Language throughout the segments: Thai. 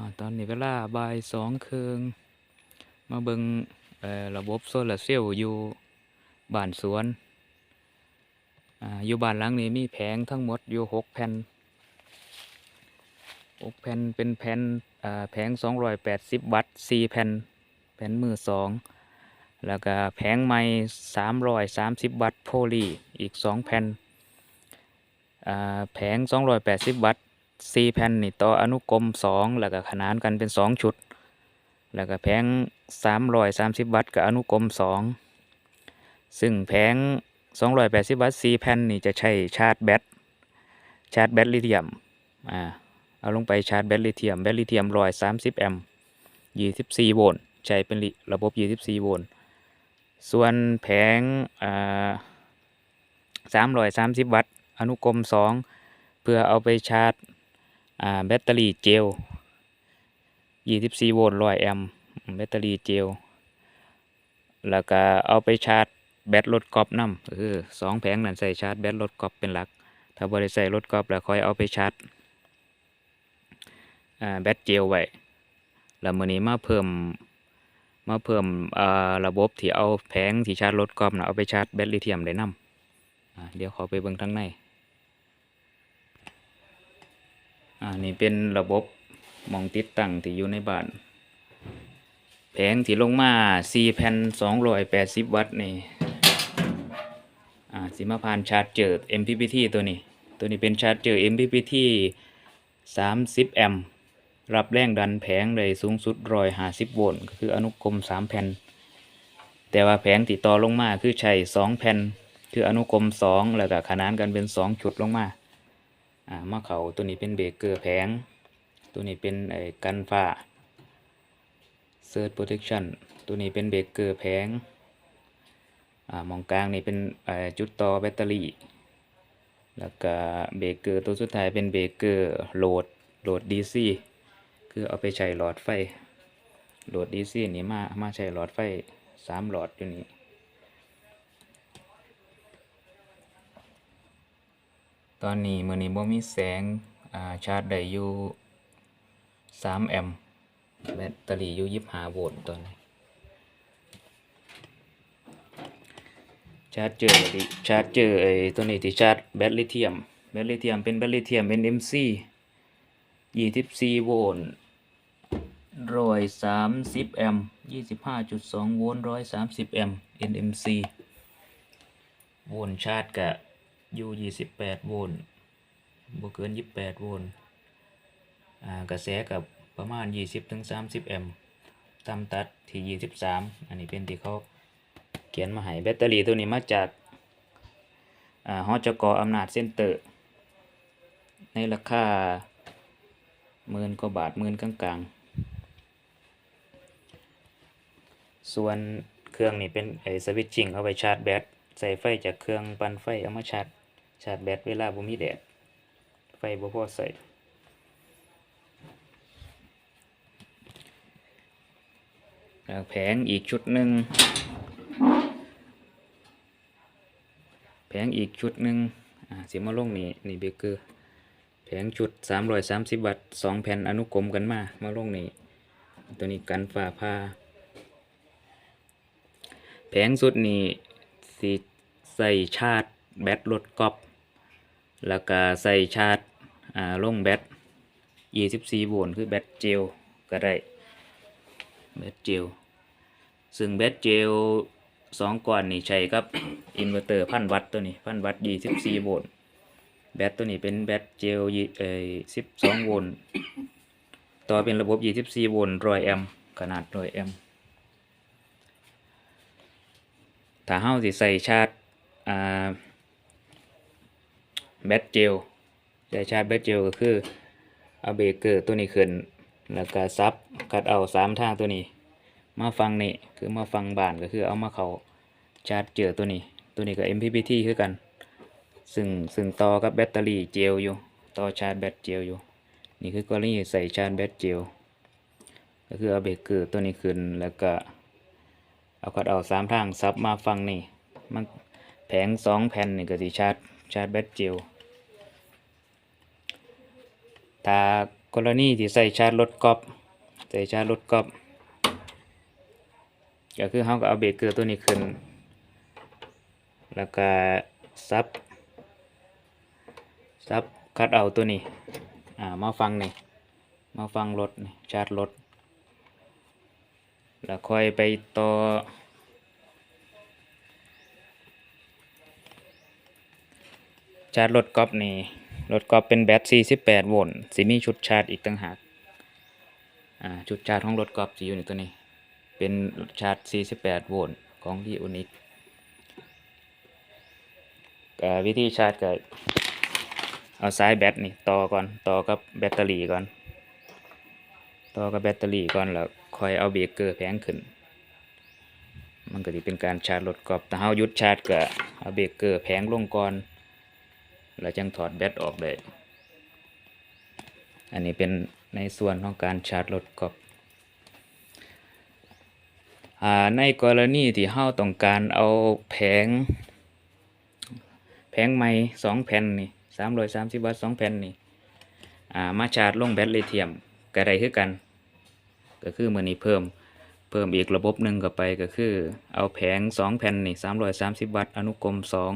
อ่าตอนนี้เวลาบ่ายสองครึ่งมาเบิงระบบโซลาร์เซลล์อยู่บ้านสวนออยู่บ้านหลังนี้มีแผงทั้งหมดอยู่หกแผ่นหกแผ่นเป็นแผ่นแผงสองร้อยแปดสิบวัตต์สี่แผ่นแผ่นมือสองแล้วก็แผงไม้สามร้อยสามสิบวัตต์โพลีอีกสองแผ่นแผงสองร้อยแปดสิบวัตต์ สี่แผ่นนี่ต่ออนุกรมสองแล้วก็ขนานกันเป็นสองชุด แล้วก็แผงสามร้อยสามสิบวัตต์กับอนุกรมสองซึ่งแผงสองร้อยแปดสิบวัตต์สี่แผ่นนี่จะใช้ชาร์จแบตชาร์จแบตลิเธียมอ่าเอาลงไปชาร์จแบตลิเธียมแบตลิเธียมร้อยสามสิบแอมป์ยี่สิบสี่โวลต์ใช้เป็นระบบยี่สิบสี่โวลต์ส่วนแผงอ่าสามร้อยสามสิบวัตต์อนุกรมสองเพื่อเอาไปชาร์จ แบตเตอรี่เจล 24 โวลต์100แอมป์แบตเตอรี่เจล แล้วก็เอาไปชาร์จแบตรถกอล์ฟน้ำเออสองแผงนั่นใส่ชาร์จแบตรถกอล์ฟเป็นหลัก ถ้าบริใส่รถกอล์ฟแล้วค่อยเอาไปชาร์จแบตเจลไว้แล้วมื้อนี้มาเพิ่มมาเพิ่มระบบที่เอาแผงที่ชาร์จรถกอล์ฟนะเอาไปชาร์จแบตลิเธียมได้นำอ่าเดี๋ยวขอไปเบิ่งทางใน อ่านี่เป็นระบบมองติดตั้งที่อยู่ในบ้าน แผงที่ลงมา4แผ่น280วัตต์นี่อ่าสิมาผ่านชาร์จเจอร์ MPPT ตัวนี้ ตัวนี้เป็นชาร์จเจอร์ MPPT 30แอมป์รับแรงดันแผงได้สูงสุด150โวลต์ก็คืออนุกรม3แผ่นแต่ว่าแผงที่ต่อลงมาคือใช้2แผ่นคืออนุกรม2แล้วก็ขนานกันเป็น2ชุดลงมา อ่ามาเขาตัวนี้เป็นเบรกเกอร์แผง ตัวนี้เป็นไอ้กันฟ้า Surge Protection ตัวนี้เป็นเบรกเกอร์แผงอ่ามองกลางนี่เป็นไอ้จุดต่อแบตเตอรี่ แล้วก็เบรกเกอร์ตัวสุดท้ายเป็นเบรกเกอร์โหลดโหลด DC คือเอาไปใช้หลอดไฟโหลด DC นี่มามาใช้หลอดไฟสามหลอดอยู่นี่ ตอนนี้มือนี้บ่มีแสงาชาร์จได้อยู่3แอมป์แบตเตอรี่อยู่25โวลต์ตอนนี้ชาร์จเจอดิชาร์จเจอไอ้ตัวนี้ที่ชาร์จแบตลิเธียมแบตลิเธียมเป็นแบตลิเธียม NMC 24โวลต์130แอมป์25.2โวลต์130แอมป์ NMC โวลต์ชาร์จกะ อยู่28โวลต์บ่เกิน28โวลต์กระแสกับประมาณ20ถึง30แอมป์ต่ำตัดที่23อันนี้เป็นที่เขาเขียนมาให้แบตเตอรี่ตัวนี้มาจากอ่าฮอจกอำนาจเซ็นเตอร์ ในราคาหมื่นกว่าบาทหมื่นกลางๆ ส่วนเครื่องนี้เป็นไอสวิตชิ่งเอาไปชาร์จแบตใส่ไฟจากเครื่องปั่นไฟเอามาชาร์จ ชาร์จแบตเวลาบ่มีแดด ไฟบ่พอใส่แผงอีกชุดหนึ่งแผงอีกชุดหนึ่งอ่าสิมาลงนี่นี่เบเกอร์แผงชุด 330 วัตต์สองแผ่นอนุกรมกันมา มาลงนี่ตัวนี้กันฝ่าผ้าแผงสุดนี่สิใส่ชาร์จแบตรถกอล์ฟ แล้วก็ใส่ชาร์จอ่าลงแบต24โวลต์คือแบตเจลก็ได้แบตเจลซึ่งแบตเจลสองก้อนนี่ใช้กับอินเวอร์เตอร์พันวัตต์ตัวนี้พันวัตต์24โวลต์แบตตัวนี้เป็นแบตเจลยี่เอ่อ12โวลต์ต่อเป็นระบบ24โวลต์100แอมป์ขนาด100แอมป์ถ้าเฮาสิใส่ชาร์จอ่า แบตเจลใส่ชาร์จแบตเจลก็คือเอาเบรกเกอร์ตัวนี้ขึ้น แล้วก็ซับคัดเอาสามทางตัวนี้ มาฟังนี่คือมาฟังบานก็คือเอามาเขาชาร์จเจอตัวนี้ ตัวนี้ก็ MPPT คือกัน ซึ่งซึ่งต่อกับแบตเตอรี่เจลอยู่ ต่อชาร์จแบตเจลอยู่ นี่คือกรณีใส่ชาร์จแบตเจลก็คือเอาเบรกเกอร์ตัวนี้ขึ้นแล้วก็เอาคัดเอาสามทางซับมาฟังนี่มันแผงสองแผ่นนี่ก็สิชาร์จชาร์จแบตเจล ถ้ากรณีที่ใส่ชาร์จรถกอล์ฟใส่ชาร์จรถกอล์ฟก็คือเราก็เอาเบรกเกอร์ตัวนี้ขึ้น แล้วก็ซับซับคัดเอาตัวนี้อ่ามาฟังนี่มาฟังรถนี่ชาร์จรถแล้วค่อยไปต่อชาร์จรถกอล์ฟนี่ รถกอล์ฟเป็นแบต48โวลต์สิมีชุดชาร์จอีกต่างหากอ่าชุดชาร์จของรถกอล์ฟสิอยู่ในตัวนี้ เป็นชาร์จ48โวลต์ของที่อุนิกวิธีชาร์จก็เอาสายแบตนี่ต่อก่อนต่อกับแบตเตอรี่ก่อน ต่อกับแบตเตอรี่ก่อนแล้วค่อยเอาเบรกเกอร์แผงขึ้น มันก็จะเป็นการชาร์จรถกอล์ฟแต่เฮาหยุดชาร์จก็เอาเบรกเกอร์แผงลงก่อน แล้วจังถอดแบตออกได้อันนี้เป็นในส่วนของการชาร์จรถกอล์ฟอ่าในกรณีที่เฮาต้องการเอาแผง แผงไม้สองแผ่นนี่สามร้อยสามสิบวัตต์สองแผ่นนี่มาชาร์จลงแบตลิเธียมก็ได้คือกัน ก็คือมือนี้เพิ่มเพิ่มอีกระบบหนึ่งเข้าไปก็คือ เอาแผงสองแผ่นนี่สามร้อยสามสิบวัตต์อนุกรมสอง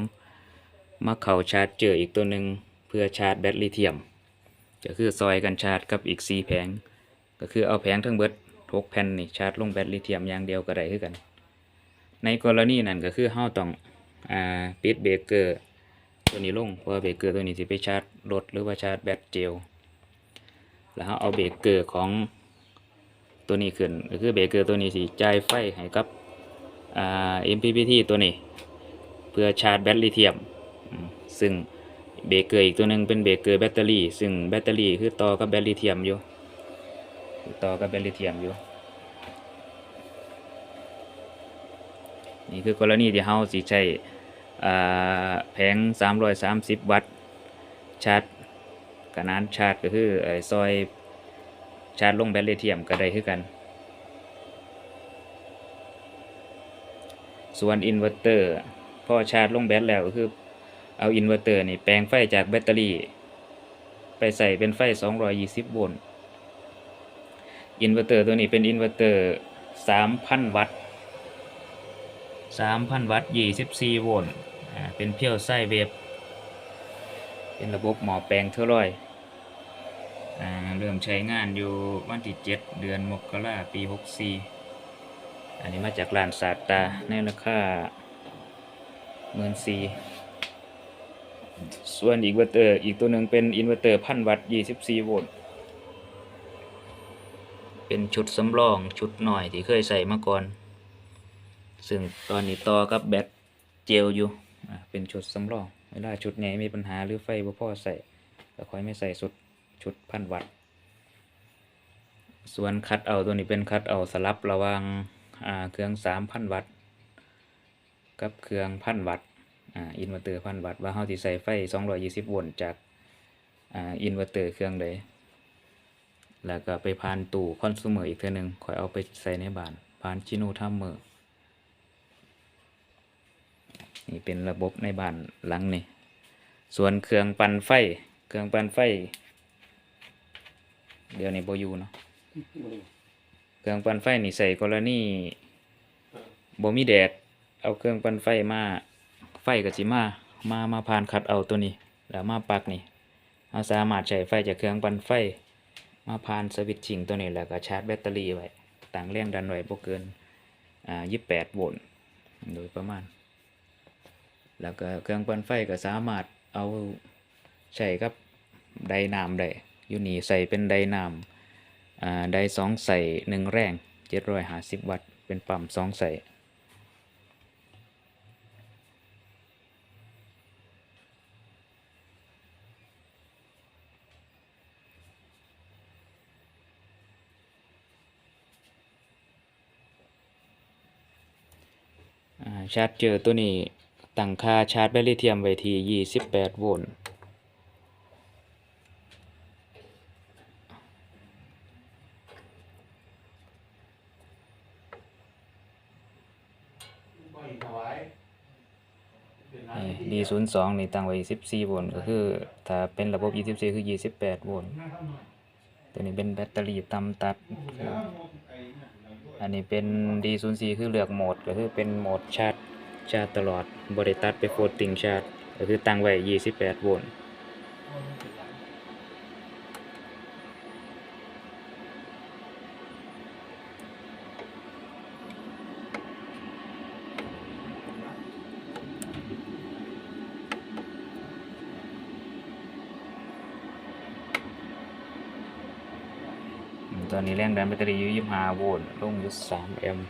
มาเข้าชาร์จเจออีกตัวหนึ่งเพื่อชาร์จแบตลิเธียม ก็คือซอยกันชาร์จกับอีก4แผง ก็คือเอาแผงทั้งเบิดทกแผ่นนี่ชาร์จลงแบตลิเธียมอย่างเดียวก็ได้คือกัน ในกรณีนั้นก็คือเฮาต้องอ่าปิดเบรกเกอร์ตัวนี้ลงเพราะเบรกเกอร์ตัวนี้สิไปชาร์จรถหรือว่าชาร์จแบตเจลแล้วเฮาเอาเบรกเกอร์ของตัวนี้ขึ้นก็คือเบรกเกอร์ตัวนี้สิจ่ายไฟให้กับอ่า MPPT ตัวนี้ เพื่อชาร์จแบตลิเธียม ซึ่งเบรกเกอร์อีกตัวหนึ่งเป็นเบรกเกอร์แบตเตอรี่ ซึ่งแบตเตอรี่คือต่อกับแบตลิเธียมอยู่ต่อกับแบตลิเธียมอยู่ นี่คือกรณีที่เฮาสิใช้อ่าแผง 330 วัตต์ชาร์จกระนานชาร์จก็คือไอ้ซอยชาร์จลงแบตลิเธียมก็ได้คือกัน ส่วนอินเวอร์เตอร์พอชาร์จลงแบตแล้วก็คือ เอาอินเวอร์เตอร์นี่แปลงไฟจากแบตเตอรี่ ไปใส่เป็นไฟ 220 โวลต์อินเวอร์เตอร์ตัวนี้เป็นอินเวอร์เตอร์ 3,000 วัตต์ 3,000 วัตต์ 24 โวลต์เป็นเพียวไส้เวฟเป็นระบบหมอแปลงเทอร์อยเริ่มใช้งานอยู่วันที่ 7 เดือนมกราปี 64 อันนี้มาจากร้านสาตาในราคาหมื่นสี่ ส่วนอีกเวอร์เตอร์อีกตัวหนึ่งเป็นอินเวอร์เตอร์พันวัตต์ยี่สิบสี่โวลต์ เป็นชุดสำรองชุดหน่อยที่เคยใส่มาก่อน ซึ่งตอนนี้ต่อกับแบตเจลอยู่ เป็นชุดสำรอง เวลาชุดไหนมีปัญหาหรือไฟบ่พอใส่ ก็ค่อยไม่ใส่ชุดชุดพันวัตต์ ส่วนคัดเอาตัวนี้เป็นคัดเอาสลับระว่างเครื่องสามพันวัตต์ กับเครื่องพันวัตต์ อ่าอินเวอร์เตอร์พันวัตต์ว่าเฮาสิใส่ไฟ220โวลต์จากอ่าอินเวอร์เตอร์เครื่องใดแล้วก็ไปผ่านตู้คอน sumer อีกเทื่อหนึงค่อยเอาไปใส่ในบ้านผ่านชิโนทัมเมอร์นี่เป็นระบบในบ้านหลังนี่ส่วนเครื่องปั่นไฟ เครื่องปั่นไฟ เดี๋ยวนี้บ่อยู่เนาะเครื่องปั่นไฟนี่ใส่กรณีบ่มีแดด เอาเครื่องปั่นไฟมา ไฟก็สิมา มามาผ่านคัดเอาตัวนี้ แล้วมาปักนี่เราสามารถใช้ไฟจากเครื่องปั่นไฟ มาผ่านสวิตช์ชิงตัวนี้แล้วก็ชาร์จแบตเตอรี่ไว้ตั้งแรงดันไว้บ่เกินอ่า28โวลต์โดยประมาณ แล้วก็เครื่องปั่นไฟก็สามารถเอาใช้กับไดน้ำได้อยู่นี่ใส่เป็นไดน้ำอ่าไดสองใส่หนึ่งแรงเจ็ดร้อยห้าสิบวัตต์ เป็นปั๊มสองใส่อ่า ชาร์จเจอตัวนี้ตั้งค่าชาร์จแบตลิเทียมไว้ที่ยี่สิบแปดโวลต์ดีศูนย์สองนี่ตั้งไว้สิบสี่โวลต์ก็คือ ถ้าเป็นระบบยี่สิบสี่คือยี่สิบแปดโวลต์ตัวนี้เป็นแบตเตอรี่ตำตัดครับ อันนี้เป็น D04 คือเลือกโหมดก็คือเป็นโหมดชาร์จชาร์จตลอดบริตัดไปโฟลติงชาร์จก็คือตั้งไว้ 28 โวลต์ ตอนนี้แรงดันแบตเตอรี่อยู่25โวลต์ลงอยู่3แอมป์